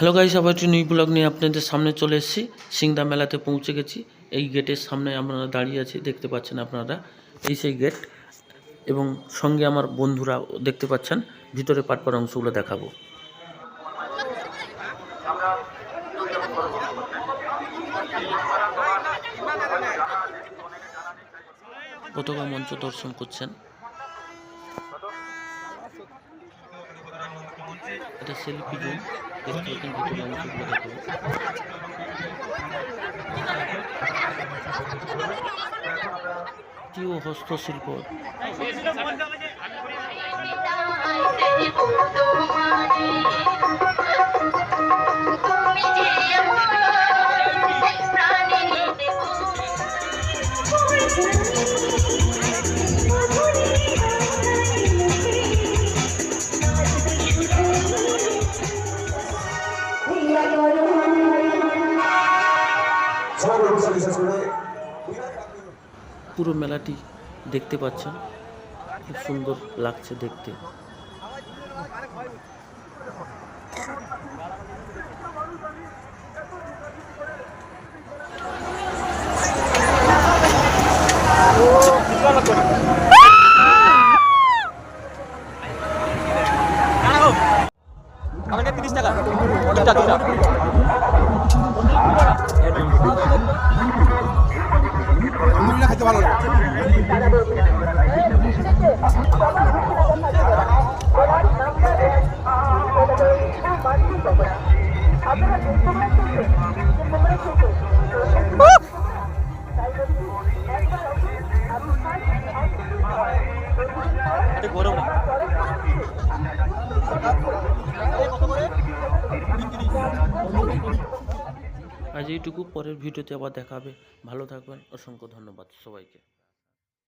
Hello guys আবার একটি new blog নিয়ে আপনাদের সামনে চলে এসেছি। সিংদা মেলাতে পৌঁছে গেছি। এই গেটের সামনে আমরা দাঁড়িয়ে আছি, দেখতে পাচ্ছেন আপনারা। এই সেই গেট এবং সঙ্গে আমার বন্ধুরা দেখতে পাচ্ছেন। ভিতরে পাটপার অংশগুলো দেখাবো। পতাকা মঞ্চ দর্শন করছেন? এটা সেলফি জোন দেখতে পাচ্ছেন ভিতরে অংশগুলো হস্তশিল্প পুরো মেলাটি দেখতে পাচ্ছেন। খুব সুন্দর লাগছে দেখতে। আমাকে আলহামদুলিল্লাহ খেতে ভালো গরম আজ এইটুকু পরের ভিডিওতে আবার দেখাবে। ভালো থাকবেন অসংখ্য ধন্যবাদ সবাইকে।